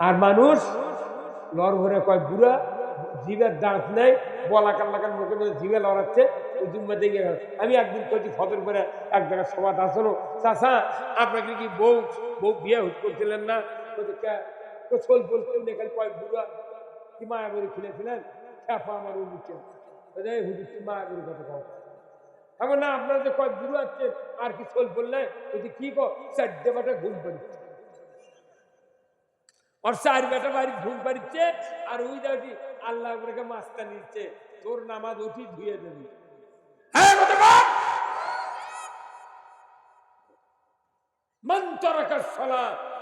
আর মানুষ লড় ভরে কয় বুড়া জিভের দাঁত নেই বলা কাল্লাকার মুখে মধ্যে জিভে লড়াচ্ছে ওই জুম্মা দেখে আমি একদিন কইছি ফদর করে এক জায়গায় সভা আসলো চাষা আপনাকে কি বউ বউ বিয়ে হুট করছিলেন না? বলছে, "কে?" তো সোল বল কেউ নেই খালি কয় বুড়া কি মায়া করে খুলেছিলেন? খ্যাপা আমার উঠছে হুজুর কি মায়া করে কথা কও? এখন না আপনার যে কয় বুড়ো আছে আর কি সোল বললে? বলছে কি কো চারটে বাটা ঘুম পাড়িচ্ছে আর চার বেটা বাড়ি ঘুম পাড়িচ্ছে আর ওই দাঁড়ি আল্লাহ করে মাস্তা নিচ্ছে তোর নামাজ উঠি ধুয়ে দেবি হ্যাঁ কথা বল। মান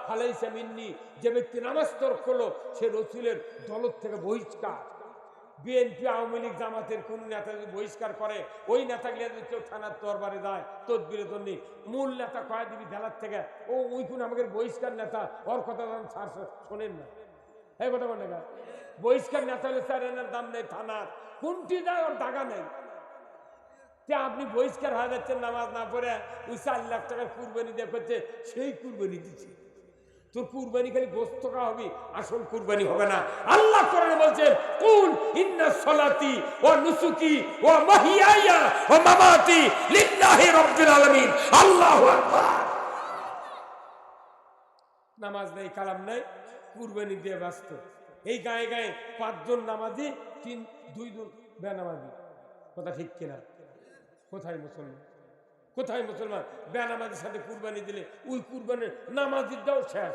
ফালাইসা মিন্নি যে ব্যক্তি নামাজ তর্ক করল সে রসুলের দলত থেকে বহিষ্কার বিএনপি আওয়ামী লীগ জামাতের কোন নেতা যদি বহিষ্কার করে, ওই নেতাগুলো যদি কেউ থানার দরবারে যায়, তদবিরের জন্য। মূল নেতা কয়া দিবি জেলার থেকে? ও, ওই কোন আমাদের বহিষ্কার নেতা? ওর কথা যখন স্যার শোনেন না। এই কথা বলে বহিষ্কার নেতা হলে স্যার এনার দাম নেই থানার। কোনটি যায় ওর টাকা নেই। যে আপনি বহিষ্কার হয়ে যাচ্ছেন নামাজ না পড়ে, ওই চার লাখ টাকার কুরবানি দিয়ে করছে, সেই কুরবানি দিচ্ছে। তোর কুরবানি খালি গোস্ত হবে, আসল কুরবানি হবে না। আল্লাহ কোরআনে বলছেন, কুল ইন্না সলাতি নুসুকি মাহিয়ায়া মামাতি লিল্লাহি রাব্বিল আলামিন। আল্লাহু আকবার। নামাজ নাই, কালাম নাই, কুরবানি দিয়ে ব্যস্ত। এই গায়ে গায়ে পাঁচজন নামাজি, তিন, দুই জন বেনামাজি। কথা ঠিক কিনা? কোথায় মুসলমান? কোথায় মুসলমান? বেনামাজের সাথে কুরবানি দিলে। ওই কুরবানির নামাজিরটাও শেষ।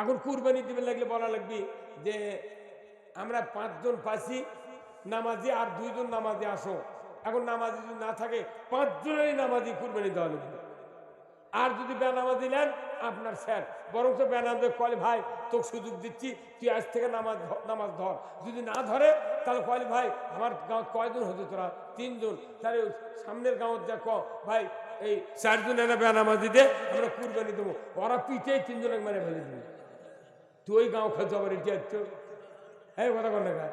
এখন কুরবানি দিবে লাগলে বলা লাগবে যে, আমরা পাঁচজন পাচ্ছি নামাজি আর দুইজন নামাজি আসো। এখন নামাজি যদি না থাকে, পাঁচজনেরই নামাজি কুরবানি দেওয়া লাগবে। আর যদি বেনামাজি নেন আপনার স্যার বরং তো বেনামাজি কলে ভাই, তোকে সুযোগ দিচ্ছি, তুই আজ থেকে নামাজ নামাজ ধর। যদি না ধরে, তাহলে কলে ভাই, আমার গাঁও কয়জন হতো তোরা? তিনজন। তাহলে সামনের গাঁৱত যা ক, ভাই, এই চারজন এনে বেনামাজি দে আমরা কুরবানি দেবো। ওরা পিঠেই তিনজনে মেরে ফেলে দিবি। তুই ওই গাঁও খেতে আবার এটি আসছ হ্যাঁ কথা কর না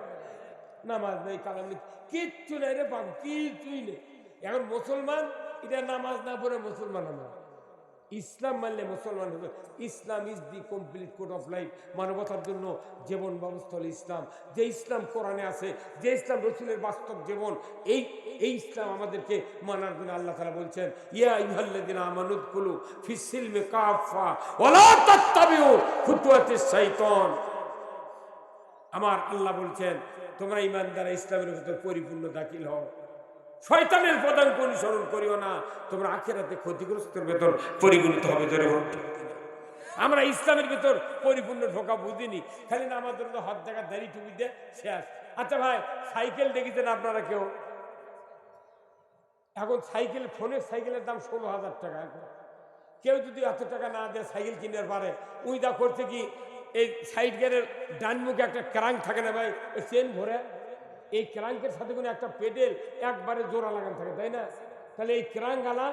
নামাজ নেই, কালাম নেই, কিচ্ছু নেই রে বাবু কিছুই নেই। এখন মুসলমান, এটা নামাজ না পড়ে মুসলমান আমরা ইসলাম মানলে মুসলমান হবে। Islam is the complete code of life মানবতার জন্য জীবন ব্যবস্থা হলো ইসলাম। যে ইসলাম কোরআনে আছে, যে ইসলাম রসুলের বাস্তব জীবন, এই এই ইসলাম আমাদেরকে মানার জন্য আল্লাহ তালা বলছেন, ইয়া ইহাল্লাযিনা আমানুদ কুলু ফিসিলমে আমার আল্লাহ বলছেন, তোমরা ইমানদার, ইসলামের ভিতর পরিপূর্ণ দাখিল হও। শয়তানের পদাঙ্ক অনুসরণ করিও না। তোমরা আখেরাতে ক্ষতিগ্রস্তের ভেতর পরিগণিত হবে ধরে আমরা ইসলামের ভেতর পরিপূর্ণ ঢোকা বুঝিনি। খালি না আমাদের তো হাত দেখা, দাড়ি টুপি দিয়ে শেষ। আচ্ছা ভাই, সাইকেল দেখেছেন আপনারা কেউ? এখন সাইকেল, ফোনের সাইকেলের দাম ষোলো হাজার টাকা এখন। কেউ যদি এত টাকা না দেয় সাইকেল কিনতে পারে। উই দা করছে কি, এই সাইড গিয়ারের ডান মুখে একটা ক্রাঙ্ক থাকে না ভাই? চেন ভরে এই ক্রাঙ্কের সাথে কোনো একটা পেডেল একবারে জোড়া লাগানো থাকে, তাই না? তাহলে এই ক্রাঙ্ক আলা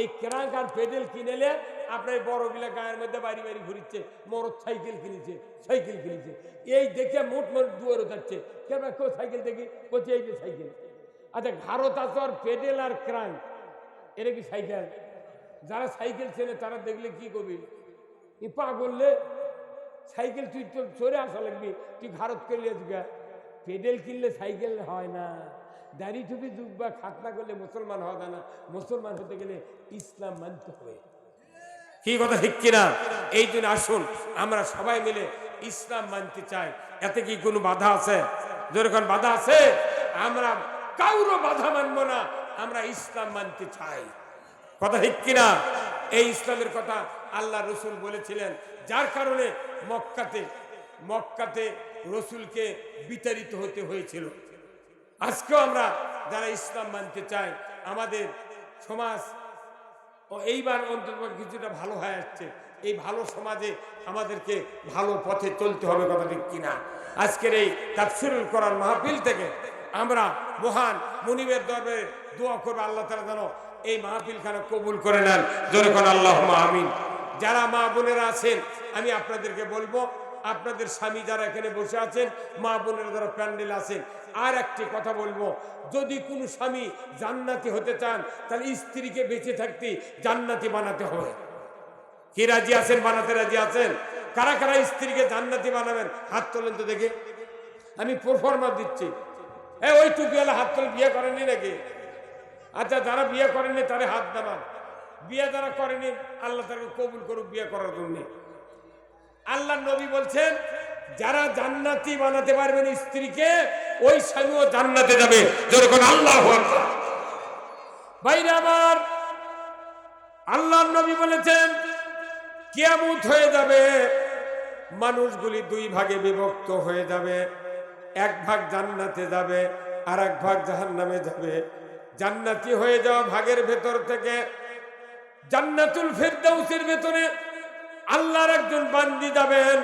এই ক্রাঙ্ক আর পেডেল কিনেলে আপনার বড় বিলা গায়ের মধ্যে বাড়ি বাড়ি ঘুরিচ্ছে মরদ সাইকেল কিনেছে সাইকেল কিনেছে। এই দেখে মোট মোট দুয়ারও যাচ্ছে। কেন কেউ সাইকেল দেখি? কোথায় এই যে সাইকেল। আচ্ছা ভারত আর পেডেল আর ক্রাঙ্ক। এটা কি সাইকেল? যারা সাইকেল চেনে তারা দেখলে কি করবি? ই পা করলে সাইকেল তুই তো চড়ে আসা লাগবি। তুই ভারত করলে তুই পেডেল কিনলে সাইকেল হয় না। দাড়ি টুপি দুব্বা খাতনা করলে মুসলমান হওয়া না। মুসলমান হতে গেলে ইসলাম মানতে হবে। কি কথা ঠিক কিনা? এই জন্য আসুন, আমরা সবাই মিলে ইসলাম মানতে চাই। এতে কি কোনো বাধা আছে? যেরকম বাধা আছে, আমরা কাউরও বাধা মানবো না। আমরা ইসলাম মানতে চাই। কথা ঠিক কিনা? এই ইসলামের কথা আল্লাহ রসুল বলেছিলেন। যার কারণে মক্কাতে মক্কাতে রসুলকে বিতাড়িত হতে হয়েছিল। আজকেও আমরা যারা ইসলাম মানতে চাই, আমাদের সমাজ, ও এইবার অন্তত কিছুটা ভালো হয়ে আসছে। এই ভালো সমাজে আমাদেরকে ভালো পথে চলতে হবে কথা ঠিক কিনা। আজকের এই তাফসিরুল করার মাহফিল থেকে আমরা মহান মুনিবের দরবারে দোয়া করবে, আল্লাহ তারা যেন এই মাহফিল মাহফিলখানা কবুল করে নেন। কোন আল্লাহ আমিন। যারা মা বোনেরা আছেন, আমি আপনাদেরকে বলব আপনাদের স্বামী যারা এখানে বসে আছেন, মা বোনেরা যারা প্যান্ডেল আছেন আর একটি কথা বলব, যদি কোনো স্বামী জান্নাতি হতে চান, তাহলে স্ত্রীকে বেঁচে থাকতে জান্নাতি বানাতে হবে। কি রাজি আছেন? বানাতে রাজি আছেন? কারা কারা স্ত্রীকে জান্নাতি বানাবেন? হাত তোলেন তো দেখে। আমি প্রফরমা দিচ্ছি। এ ওই টুপিওয়ালা হাত তোলে, বিয়ে করেনি নাকি? আচ্ছা যারা বিয়ে করেনি তারা হাত দেবান বিয়ে যারা করেনি, আল্লাহ তাকে কবুল করুক বিয়ে করার জন্য। আল্লাহ নবী বলছেন, যারা জান্নাতি বানাতে পারবেন স্ত্রীকে, ওই স্বামীও জান্নাতে যাবে। যেরকম আল্লাহ বাইরে আমার আল্লাহ নবী বলেছেন, কিয়ামত হয়ে যাবে, মানুষগুলি দুই ভাগে বিভক্ত হয়ে যাবে। এক ভাগ জান্নাতে যাবে আর এক ভাগ জাহান্নামে যাবে। জান্নাতি হয়ে যাওয়া ভাগের ভেতর থেকে জান্নাতুল ফেরদাউসের ভেতরে আল্লাহর একজন বান্দি যাবেন।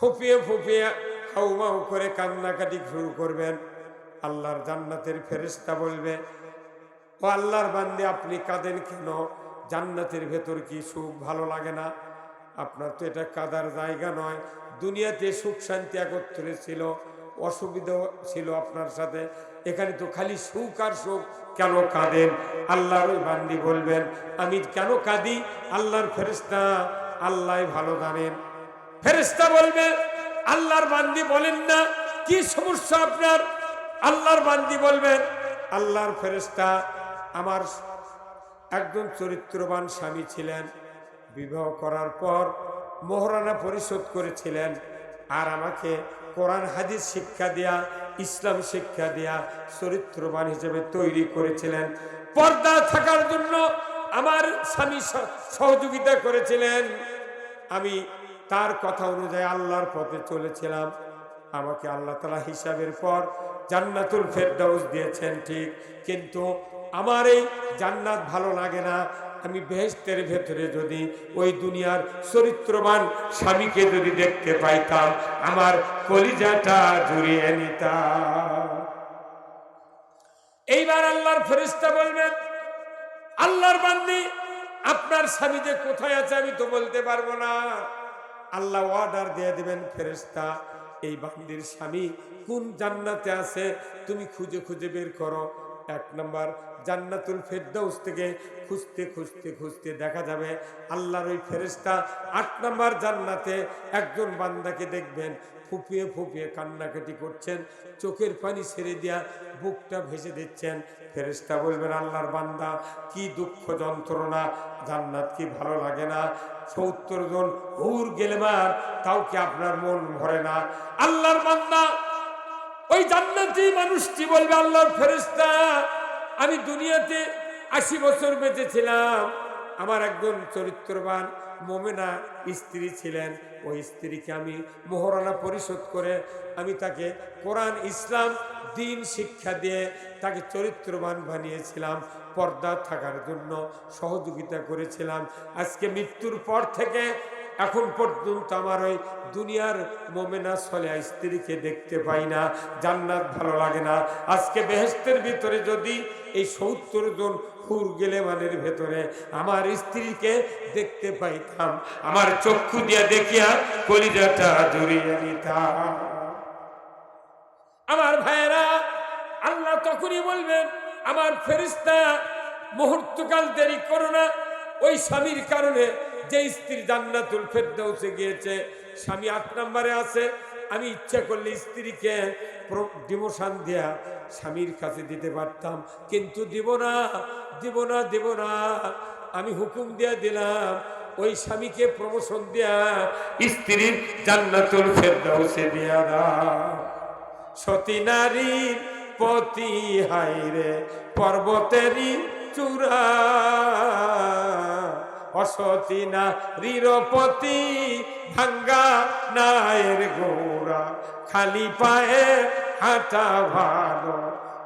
ফুপিয়ে ফুপিয়ে হাউমাউ করে কান্নাকাটি শুরু করবেন। আল্লাহর জান্নাতের ফেরেশতা বলবে, ও আল্লাহর বান্দি, আপনি কাঁদেন কেন? জান্নাতের ভেতর কি সুখ ভালো লাগে না? আপনার তো এটা কাদার জায়গা নয়। দুনিয়াতে সুখ শান্তি একত্রে ছিল। অসুবিধা ছিল আপনার সাথে। এখানে তো খালি সুখ আর সুখ। কেন কাঁদেন? আল্লাহর ওই বান্দি বলবেন, আমি কেন কাঁদি? আল্লাহর ফেরেশতা আল্লাহ ভালো জানেন। ফেরেশতা বলবে, আল্লাহর বান্দি বলেন না, কি সমস্যা আপনার? আল্লাহর বান্দি বলবেন, আল্লাহর ফেরেশতা আমার একজন চরিত্রবান স্বামী ছিলেন। বিবাহ করার পর মোহরানা পরিশোধ করেছিলেন। আর আমাকে কোরআন, হাদিস শিক্ষা দেয়া, ইসলাম শিক্ষা দেয়া চরিত্রবান হিসেবে তৈরি করেছিলেন। পর্দা থাকার জন্য আমার স্বামী সহযোগিতা করেছিলেন। আমি তার কথা অনুযায়ী আল্লাহর পথে চলেছিলাম। আমাকে আল্লাহ তালা হিসাবের পর জান্নাতুল ফেরদাউস দিয়েছেন, ঠিক। কিন্তু আমার এই জান্নাত ভালো লাগে না। আমি বেহেস্তের ভেতরে যদি ওই দুনিয়ার চরিত্রবান স্বামীকে যদি দেখতে পাইতাম, আমার কলিজাটা জুড়িয়ে নিতাম। এইবার আল্লাহর ফেরিস্তা বলবেন, আল্লাহর বান্দি, আপনার স্বামী যে কোথায় আছে আমি তো বলতে পারব না। আল্লাহ অর্ডার দিয়ে দিবেন ফেরেস্তা এই বান্দির স্বামী কোন জান্নাতে আছে? তুমি খুঁজে খুঁজে বের করো। এক নম্বর। জান্নাতুল ফেরদাউস থেকে খুঁজতে খুঁজতে খুঁজতে দেখা যাবে আল্লাহর ওই ফেরেস্তা আট নম্বর জান্নাতে একজন বান্দাকে দেখবেন ফুপিয়ে ফুপিয়ে কান্নাকাটি করছেন, চোখের পানি ছেড়ে দিয়া বুকটা ভেসে দিচ্ছেন। ফেরেস্তা বলবেন, আল্লাহর বান্দা, কি দুঃখ যন্ত্রণা, জান্নাত কি ভালো লাগে না? সত্তর জন হুর গেলেমার, তাও কি আপনার মন ভরে না? আল্লাহর বান্দা, ওই জান্নাতি মানুষটি বলবে, আল্লাহর ফেরেস্তা আমি দুনিয়াতে আশি বছর বেঁচেছিলাম। আমার একজন চরিত্রবান মোমেনা স্ত্রী ছিলেন। ওই স্ত্রীকে আমি মোহরানা পরিশোধ করে আমি তাকে কোরআন, ইসলাম, দিন, শিক্ষা দিয়ে তাকে চরিত্রবান বানিয়েছিলাম। পর্দা থাকার জন্য সহযোগিতা করেছিলাম। আজকে মৃত্যুর পর থেকে এখন পর্যন্ত আমার ওই দুনিয়ার মোমেনা সলে স্ত্রীকে দেখতে পাই না, জান্নাত ভালো লাগে না। আজকে বেহেস্তের ভিতরে যদি এই সত্তর জন হুর গেলে মানের ভেতরে আমার স্ত্রীকে দেখতে পাইতাম, আমার চক্ষু দিয়া দেখিয়া কলিজাটা জড়িয়ে নিতাম। আমার ভাইয়েরা, আল্লাহ তখনই বলবেন, আমার ফেরিস্তা মুহূর্তকাল দেরি করো না, ওই স্বামীর কারণে যে স্ত্রী জান্নাতুল ফেরদাউসে গিয়েছে, স্বামী আট নম্বরে আছে, আমি ইচ্ছা করলে স্ত্রীকে ডিমোশন দেয়া স্বামীর কাছে দিতে পারতাম। কিন্তু দিব না দিব না দিব না। আমি হুকুম দিয়ে দিলাম, ওই স্বামীকে প্রমোশন দেয়া স্ত্রীর জান্নাতুল ফেরদাউসে দিয়া দাও। সতী নারীর পতি হাইরে পর্বতেরই চূড়া। অসতী নারীর পতি ভাঙ্গা নায়ের গোড়া, খালি পায়ে হাঁটা ভালো,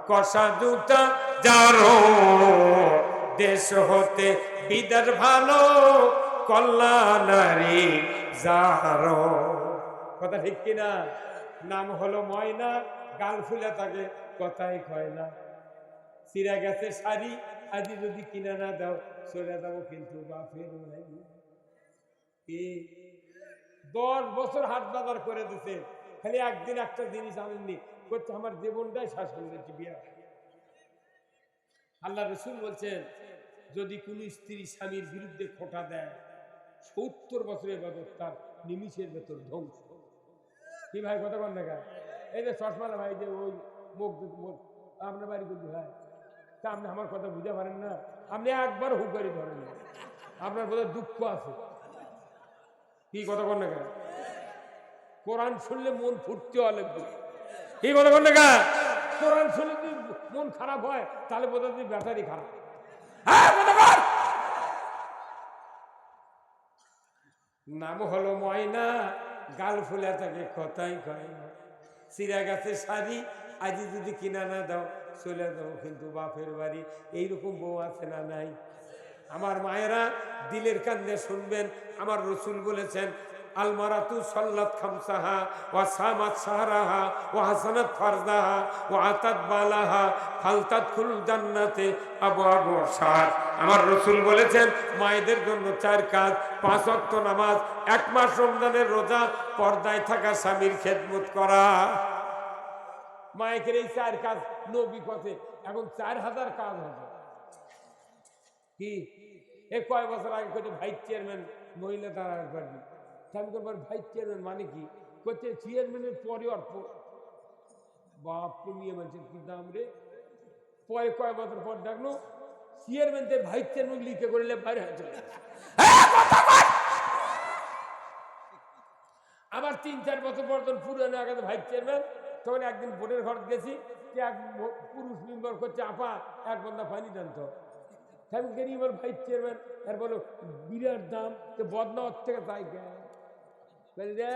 কষা দুটা যারো দেশ হতে বিদার ভালো কল্যাণারী যারো কথা ঠিক কিনা নাম হলো ময়না, গাল ফুলে থাকে কথাই কয় না। সিরা গেছে শাড়ি, আজ যদি কিনা না দাও চলে যাব কিন্তু বাপের। কি? দশ বছর হাট বাজার করে দিছে। খালি একদিন একটা জিনিস আনেননি। করছে আমার জীবনটাই শ্বাস করে দিচ্ছি বিয়া আল্লাহ রসুল বলছেন, যদি কোন স্ত্রী স্বামীর বিরুদ্ধে খোটা দেয়, সত্তর বছরের এবাদত তার নিমিষের ভেতর ধ্বংস কি ভাই, কথা কন? দেখা এই যে চশমালা ভাই যে ওই মুখ আপনার বাড়ি কিন্তু ভাই? তা আপনি আমার কথা বুঝতে পারেন না। আপনি একবার হুকারি ধরেন। না আপনার বোধহয় দুঃখ আছে। কি কথা কন? দেখা কোরআন শুনলে মন ফুটতে লাগবে। কি কথা কন? দেখা কোরআন শুনলে যদি মন খারাপ হয়, তাহলে বোধহয় তুমি ব্যাটারি খারাপ। হ্যাঁ নাম হলো ময়না, গাল ফুলে থাকে কথাই কয় না। চিরা গাছে শাড়ি আজ যদি কিনা না দাও, চলে যাও। কিন্তু বাপের বাড়ি এইরকম বউ আছে না নাই? আমার মায়েরা দিলের কান্দে শুনবেন, আমার রসুল বলেছেন, আলমারাতু সল্লাত খামসাহা, ওয়া সামাত সাহারাহা, ওয়া হাসানাত ফারদাহা ওয়া আতাত বালাহা ফালতাত খুল জান্নাতে আবু আবু সার আমার রসুল বলেছেন, মায়েদের জন্য চার কাজ, পাঁচ অক্ত নামাজ, এক মাস রমজানের রোজা, পর্দায় থাকা স্বামীর খেদমত করা। মায়েকের এই চার কাজ নবী পথে এখন চার হাজার কাজ হবে কি? এ কয় বছর আগে করছে ভাইস চেয়ারম্যান মহিলা দাঁড়ানোর পারবি আমি করবার ভাইস চেয়ারম্যান মানে কি? করছে চেয়ারম্যানের পরে অর্থ। বাপ নিয়ে মানুষের কি দাম রে? পরে কয় বছর পর ডাকলো, চেয়ারম্যান তে ভাইস চেয়ারম্যান লিখে করলে বাইরে হয়ে চলে। আবার তিন চার বছর পর পুরানো আগে ভাইস চেয়ারম্যান তখন একদিন বোনের ঘর গেছি, যে এক পুরুষ মেম্বার করছে, আপা, এক বন্ধা পানি দেন তো। আমি কেন এবার ভাইস চেয়ারম্যান আর বলো, বিরাট দাম, তো বদনাওয়ার থেকে তাই রে,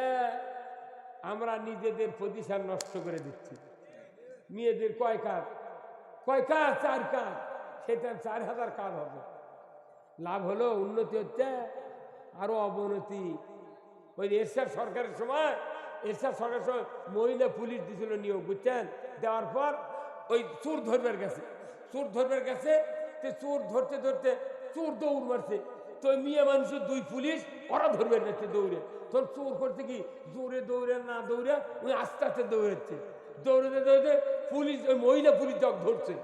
আমরা নিজেদের প্রতিষ্ঠান নষ্ট করে দিচ্ছি। মেয়েদের কয় কাজ? কয় কাজ? চার কাজ। সেটা চার হাজার কাজ হবে। লাভ হলো উন্নতি হচ্ছে, আরও অবনতি। ওই এরশাদ সরকারের সময় এরশাদ সরকারের সময় মহিলা পুলিশ দিছিল নিয়োগ, বুঝছেন? দেওয়ার পর ওই চোর ধরবার গেছে। চোর ধরবার গেছে, তো চোর ধরতে ধরতে চোর দৌড় মারছে। তো মেয়ে মানুষের দুই পুলিশ, ওরা ধরবে যাচ্ছে দৌড়ে। তোর চোর করছে কি? জোরে দৌড়ে, না দৌড়ে, ওই আস্তে আস্তে দৌড়াচ্ছে। দৌড়তে দৌড়তে পুলিশ, ওই মহিলা পুলিশ যখন ধরছে,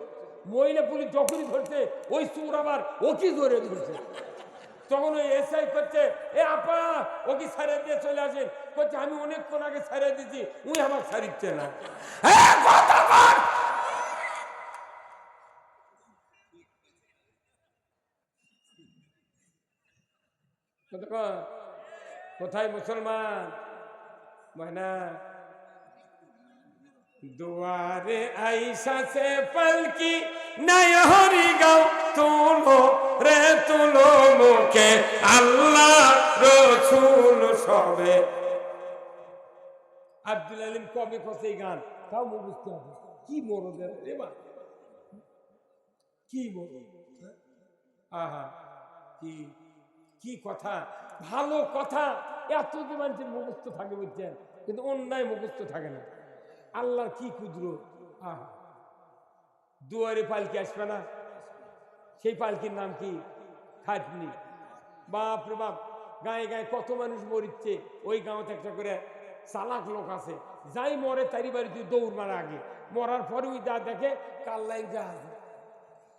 মহিলা পুলিশ যখনই ধরছে, ওই চোর আবার ও কি ধরে ধরছে। তখন ওই এসআই করছে, এ আপা ও কি সারিয়ে দিয়ে চলে আসেন। করছে আমি অনেকক্ষণ আগে সারিয়ে দিচ্ছি উনি আমার সারিচ্ছে না। কোথায় মুসলমান? ময়না দুয়ারে আইসা সে পলকি নয় হরি গাও তুলো রে তুলো মুখে, আল্লাহ রসুল সবে। আব্দুল আলিম কবে কষে গান? তাও বুঝতে হবে। কি মরদের? রে বা কি মরদ? আহা, কি কি কথা? ভালো কথা। এত যে মানুষের মুখস্থ থাকে বুঝছেন, কিন্তু অন্যায় মুখস্থ থাকে না। আল্লাহর কি ক্ষুদ্র আহা। দুয়ারে পালকি আসবে না? সেই পালকির নাম কি? খাটনি। বাপ রে বাপ, গায়ে গায়ে কত মানুষ মরিচ্ছে। ওই গাঁতে একটা করে চালাক লোক আছে। যাই মরে তারি বাড়িতে দৌড় মারা আগে। মরার পরে ওই যা দেখে কাল লাইন আছে।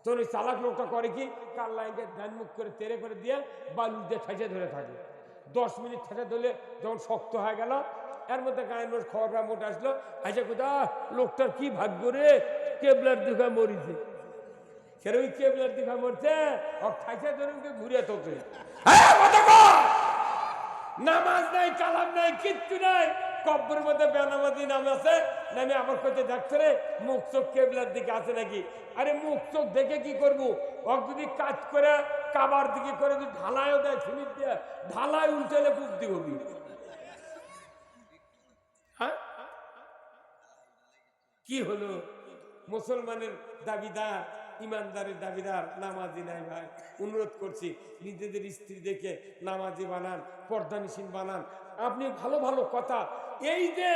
তোর ওই চালাক লোকটা করে কি? কাল লাইনকে ধানমুখ করে তেরে করে দিয়ে বালু দিয়ে ঠেসে ধরে থাকে। দশ মিনিট ঠেসে ধরলে যখন শক্ত হয়ে গেল, এর মধ্যে গায়ের মোট খবরটা মোটে আসলো আচ্ছা কোথা লোকটার কি ভাগ্য রে? কেবলার দিঘা মরিছে। সেরকম কেবলার দিঘা মরছে? ওর ঠাইসা ধরে ঘুরে তোকে। হ্যাঁ! নামাজ নাই, কালাম নাই, কিচ্ছু নাই। কব্বরের মধ্যে বেনামাজি নাম আছে, নামে আমার কাছে দেখছে রে মুখ চোখ কেবলার দিকে আছে নাকি? আরে মুখ চোখ দেখে কি করব? ও যদি কাজ করে, কাবার দিকে করে যদি ঢালাইও দেয়, সিমিট দিয়ে, ঢালাই উল্টালে বুক দিব হ্যাঁ? কি হলো? মুসলমানের দাবিদার ইমানদারের দাবিদার, নামাজি নাই ভাই। অনুরোধ করছি, নিজেদের স্ত্রী দেখে নামাজি বানান, পর্দানিসীন বানান। আপনি ভালো ভালো কথা। এই যে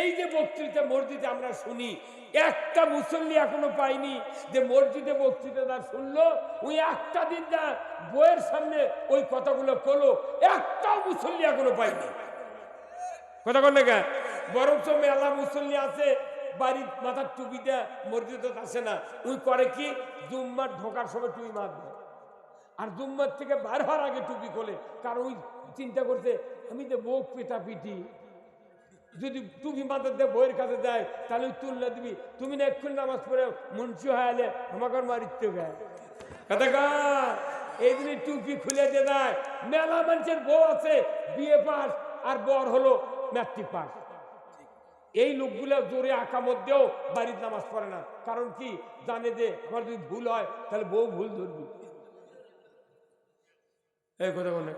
এই যে বক্তৃতা মসজিদে আমরা শুনি, একটা মুসল্লি এখনও পাইনি যে মসজিদে বক্তৃতা না শুনলো ওই একটা দিন যা বইয়ের সামনে ওই কথাগুলো করল, একটাও মুসল্লি এখনও পাইনি। কথা কন না বরঞ্চ মেলা মুসল্লি আছে বাড়ির মাথার টুপিটা মসজিদে আসে না। ওই করে কি? জুম্মার ঢোকার সময় টুপি মারবে। আর জুম্মার থেকে বার হওয়ার আগে টুপি খোলে। কারণ ওই চিন্তা করতে আমি যে বউ পেটা পিটি, যদি টুপি মাথার দিয়ে বইয়ের কাছে দেয় তাহলে তুললে দিবি। তুমি না এক্ষুনি নামাজ পড়ে হয়ে এলে আমাকে মারিতে গায় এই দিনে টুপি খুলে দিয়ে দেয় মেলা মানুষের বউ আছে, বিয়ে পাস, আর বর হলো ম্যাট্রিক পাস। এই লোকগুলো জোরে আঁকা মধ্যেও বাড়ির নামাজ পড়ে না। কারণ কি? জানে যে আমার যদি ভুল হয়, তাহলে বউ ভুল ধরবি। এই কথা বলে।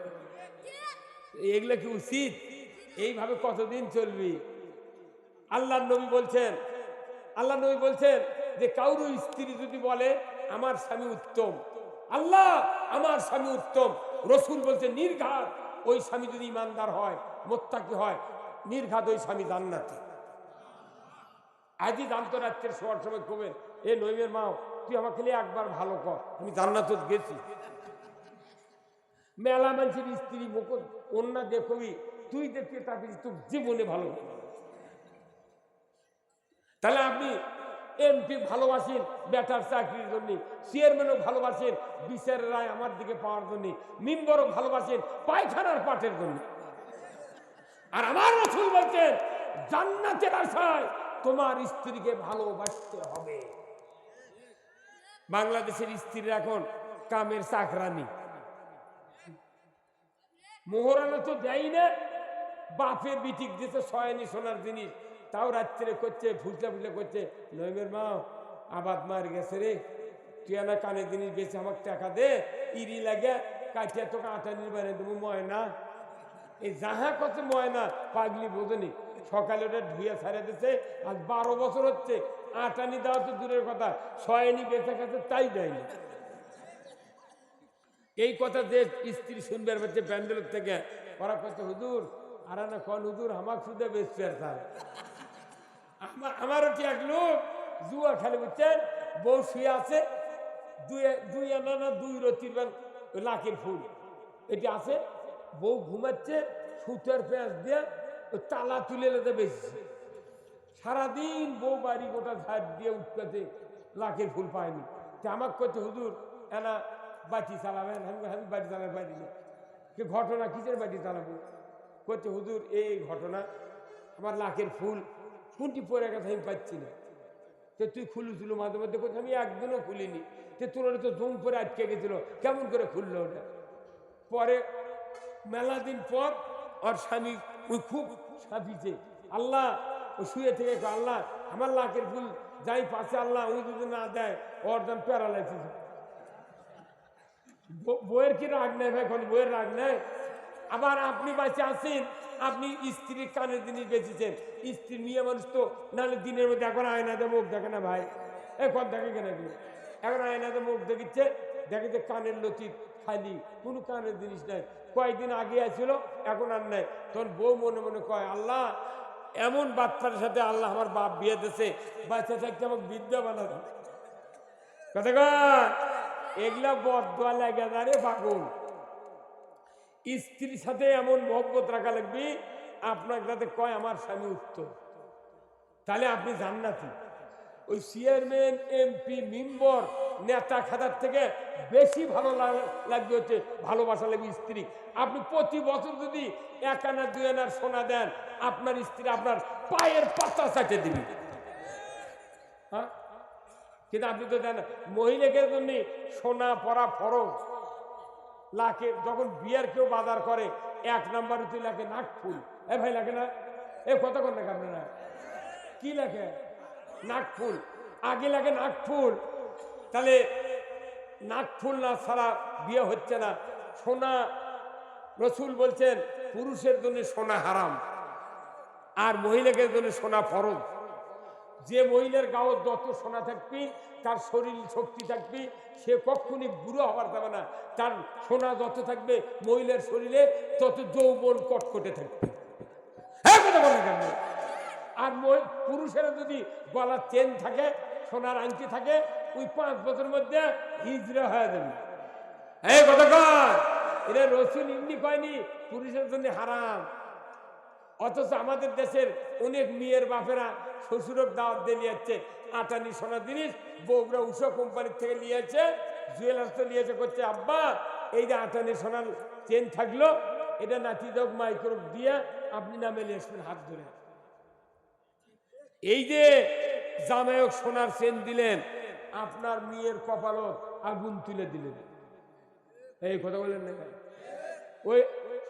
এগুলো কি উচিত? এইভাবে কতদিন চলবি? আল্লাহ নবী বলছেন আল্লাহ নবী বলছেন যে কাউর স্ত্রী যদি বলে, আমার স্বামী উত্তম। আল্লাহ, আমার স্বামী উত্তম। রসুল বলছে, নির্ঘাত। ওই স্বামী যদি ইমানদার হয়, মোত্তাকি হয়, নির্ঘাত ওই স্বামী জান্নাতি। আজই জানতো রাত্রের শোয়ার সময় কবেন এ নইমের মাও তুই আমাকে নিয়ে একবার ভালো কর, আমি জান্নাত গেছি। মেলা মানুষের স্ত্রী মুকুট অন্য দেখবি তুই দেখতে তাকে তোর জীবনে ভালো তাহলে আপনি এমপি ভালোবাসেন, বেটার চাকরির জন্য, চেয়ারম্যানও ভালোবাসেন বিচারের রায় আমার দিকে পাওয়ার জন্য, মিম্বরও ভালোবাসেন, পায়খানার পাটের জন্য। আর আমার রসুল বলছেন, জান্নাতের আশায় তোমার স্ত্রীকে ভালোবাসতে হবে। বাংলাদেশের স্ত্রীরা এখন কামের চাকরানি। মোহরানা তো দেয় না। বাপের বিটিক দিতে সয়নি সোনার জিনিস। তাও রাত্রে করছে, ফুসলে ফুসলে করছে। নইমের মা, আবাদ মার গেছে রে। তুই না কানে জিনিস বেশি আমাকে টাকা দে। ইরি লাগে কাটিয়া তোকে আটা নির্বাণে দেবো, ময়না। এই যাহা কত ময়না, পাগলি বোঝনি। সকালে ওটা ধুয়ে ছাড়ে দিচ্ছে আজ বারো বছর হচ্ছে, আটানি দেওয়া তো দূরের কথা, সয়নি বেঁচে গেছে, তাই দেয়নি। এই কথা যে স্ত্রী শুনবে হচ্ছে প্যান্ডেলের থেকে, ওরা কত হুজুর, আর না কন, হুজুর আমার শুধু বেশি আর তার। আমার আমারও এক লোক, জুয়া খেলে, বুঝছেন? বউ শুয়ে আছে, দুই দুই আনা না, দুই রতির লাখের ফুল, এটি আছে, বউ ঘুমাচ্ছে, সুতের পেঁয়াজ দিয়ে ওই তালা তুলে লেতে বেশি। সারাদিন বউ বাড়ি গোটা ঝাড় দিয়ে উঠতেছে লাখের ফুল পায়নি। তা আমাকে করতে হুজুর, এনা বাটি চালাবেন, আমি আমি বাটি চালাতে পারি না। ঘটনা, কিসের বাটি চালাবো? করছে হুজুর, এই ঘটনা, আমার লাখের ফুল, কোনটি পরে গেছে আমি পাচ্ছি না। তো তুই খুলুছিল মাঝে মধ্যে করছে আমি একদিনও খুলিনি। তো তোর তো জম পরে আটকে গেছিল, কেমন করে খুললো ওটা? পরে, মেলা দিন পর, ওর স্বামী ওই খুব সাপিছে আল্লাহ ও শুয়ে থেকে আল্লাহ, আমার লাখের ফুল যাই পাশে আল্লাহ, ওই যদি না দেয়, ওর দাম প্যারালাইসিস বইয়ের কি রাগ নেই ভাই? এখন বইয়ের রাগ নেই? আবার আপনি বাঁচে আছেন, আপনি স্ত্রীর কানের জিনিস বেঁচেছেন। স্ত্রী মেয়ে মানুষ তো, নাহলে দিনের মধ্যে এখন আয়নাতে মুখ দেখে না ভাই। এখন দেখে কেন কি এখন আয়নাতে মুখ দেখিচ্ছে, দেখে যে কানের লতি খালি, কোনো কানের জিনিস নাই। কয়েকদিন আগে আছিল, এখন আর নাই। তখন বউ মনে মনে কয়, আল্লাহ, এমন বাচ্চার সাথে আল্লাহ আমার বাপ বিয়ে দিয়েছে বাচ্চা থাকতে আমাকে বিদ্যা বানাবে কথা এগুলা বদয়া লাগে না রে পাগল। স্ত্রীর সাথে এমন মহব্বত রাখা লাগবে, আপনার কয়, আমার স্বামী উত্তর। তাহলে আপনি জান্নাতি। ওই চেয়ারম্যান, এমপি, মেম্বর, নেতা খাতার থেকে বেশি ভালো লাগ- লাগবে হচ্ছে ভালোবাসা লাগবে স্ত্রী। আপনি প্রতি বছর যদি এক আনা, দুই আনার সোনা দেন, আপনার স্ত্রী আপনার পায়ের পাতা চাটে দিবি। হ্যাঁ? কিন্তু আপনি তো জানেন মহিলাদের জন্য সোনা পরা ফরজ, লাখে যখন বিয়ার কেউ বাজার করে, এক নাম্বার তুই লাগে নাক ফুল। এ ভাই, লাগে না? এ কত কর নাকি আপনারা? কি লাগে নাক ফুল আগে লাগে নাক ফুল তাহলে নাক ফুল না ছাড়া বিয়ে হচ্ছে না। সোনা, রসুল বলছেন, পুরুষের জন্য সোনা হারাম, আর মহিলাদের জন্য সোনা ফরজ। যে মহিলার গাও যত সোনা থাকবি, তার শরীর শক্তি থাকবে, সে কখনই বুড়ো হবার যাবে না। তার সোনা যত থাকবে, মহিলার শরীরে তত যৌবন কটকটে থাকবে। হ্যাঁ কথা বলে আর পুরুষেরা যদি গলার চেন থাকে, সোনার আংটি থাকে, ওই পাঁচ বছরের মধ্যে হিজড়া হয়ে যাবে। এই কর। এটা রসুন এমনি কয়নি, পুরুষের জন্য হারাম। অথচ আমাদের দেশের অনেক মেয়ের বাপেরা শ্বশুরক দাওয়াত দিয়ে নিয়ে যাচ্ছে, আটানি সোনা জিনিস বউরা উষা কোম্পানির থেকে নিয়ে যাচ্ছে, জুয়েলার্স তো নিয়েছে করছে, আব্বা, এই যে আটানি সোনার চেন থাকল, এটা নাতি দোক মাইক্রো দিয়ে আপনি নামে নিয়ে আসবেন হাত ধরে। এই যে জামায়ক সোনার চেন দিলেন, আপনার মেয়ের কপালত আগুন তুলে দিলেন। এই কথা বলেন না ওই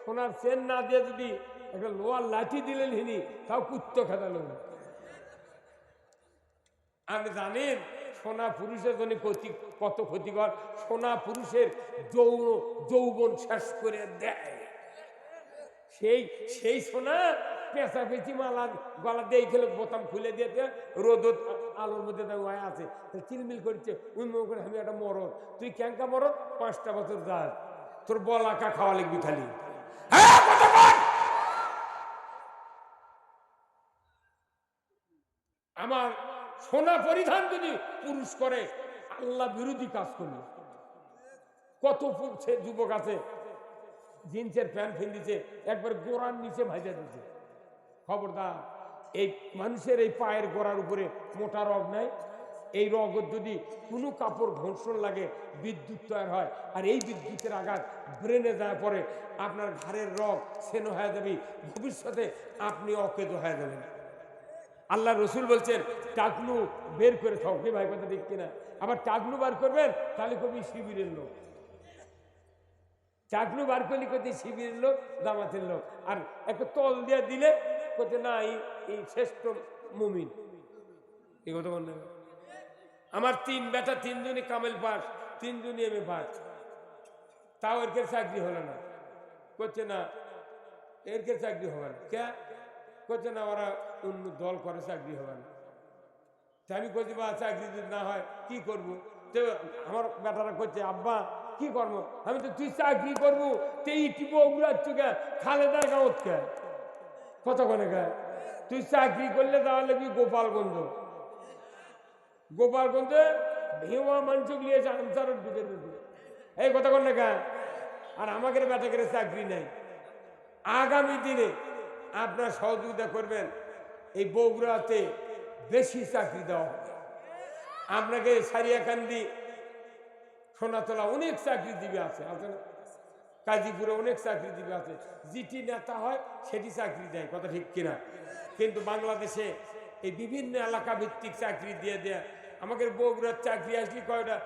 সোনার চেন না দিয়ে যদি একটা লোয়ার লাঠি দিলেন হিনি, তাও কুত্ত খেদালো আপনি জানেন, সোনা পুরুষের জন্য ক্ষতি, কত ক্ষতিকর? সোনা পুরুষের যৌন, যৌবন শেষ করে দেয়। সেই সেই সোনা পেঁচা পেঁচি মালা গলা দিয়ে খেলে বোতাম খুলে দিয়ে রোদ আলোর মধ্যে দেওয়া আছে। চিলমিল করছে উন্ম করে আমি একটা মরদ। তুই ক্যাঙ্কা মরদ? পাঁচটা বছর যাস তোর বলাকা খাওয়া লিখবি খালি। হ্যাঁ, আমার সোনা পরিধান যদি পুরুষ করে আল্লাহ বিরোধী কাজ করবে। কত যুবক আছে জিন্সের প্যান্ট ফেল ফেন্দিছে একবার গোড়ার নিচে ভাজা দিচ্ছে খবরদার। এই মানুষের এই পায়ের গোড়ার উপরে মোটা রগ নাই। এই রগ যদি কোনো কাপড় ঘর্ষণ লাগে, বিদ্যুৎ তৈরি হয়, আর এই বিদ্যুতের আঘাত ব্রেনে যায় পরে আপনার ঘাড়ের রগ সেন হয়ে যাবে, ভবিষ্যতে আপনি অকেজ হয়ে যাবেন। আল্লাহ রসুল বলছেন, টাকলু বের করে কি ভাই, কথা ঠিক কিনা? আবার টাকলু বার করবেন, তাহলে কবি শিবিরের লোক। চাকলু বার করলে কবি শিবিরের লোক, জামাতের লোক। আর একটা তল দিয়ে দিলে কোথায় না এই শ্রেষ্ঠ মুমিন। এই কথা বল আমার তিন বেটা, তিনজনই কামেল পাস তিনজনই এম এ পাস তাও এর চাকরি হলো না। করছে না, এর কে চাকরি হবে না। কে? করছে না, ওরা অন্য দল করে চাকরি হবে না। আমি করছি বা, চাকরি যদি না হয়, কি করব? তো আমার বেটারা করছে, আব্বা, কি করব? আমি তো তুই চাকরি করব, তুই এই টিপো উড়াচ্ছ কে খালেদা গাঁত কে কতক্ষণে কে তুই চাকরি করলে? তাহলে কি গোপালগঞ্জ? গোপালগঞ্জে ভেওয়া মানুষ লিয়েছে আনসারের ঢুকে এই কতক্ষণ কে আর আমাকে বেটা করে চাকরি নেই? আগামী দিনে আপনার সহযোগিতা করবেন, এই বগুড়াতে বেশি চাকরি দেওয়া হবে। আপনাকে সারিয়াকান্দি, সোনাতলা অনেক চাকরিজীবী আছে আছে না? কাজীপুরে অনেক চাকরিজীবী আছে। যেটি নেতা হয়, সেটি চাকরি দেয়, কথা ঠিক কিনা? কিন্তু বাংলাদেশে এই বিভিন্ন এলাকা ভিত্তিক চাকরি দিয়ে দেয়া আমাকে বগুড়ার চাকরি আসলে কয়টা?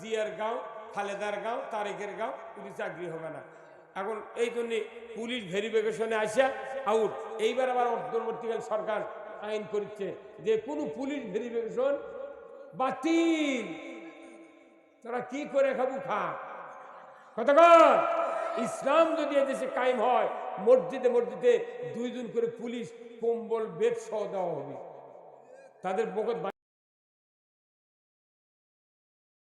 জিয়ার গাঁও, খালেদার গাঁও, তারেকের গাঁও, কিন্তু চাকরি হবে না। এখন এই জন্য পুলিশ ভেরিফিকেশনে আসা আউট। এইবার আবার অন্তর্বর্তীকাল সরকার আইন করছে যে কোনো পুলিশ ভেরিফিকেশন বাতিল। তোরা কি করে খাবু খা। কতক্ষণ ইসলাম যদি এদেশে কায়েম হয়, মসজিদে মসজিদে দুইজন করে পুলিশ, কম্বল বেদ সহ দেওয়া হবে। তাদের বকত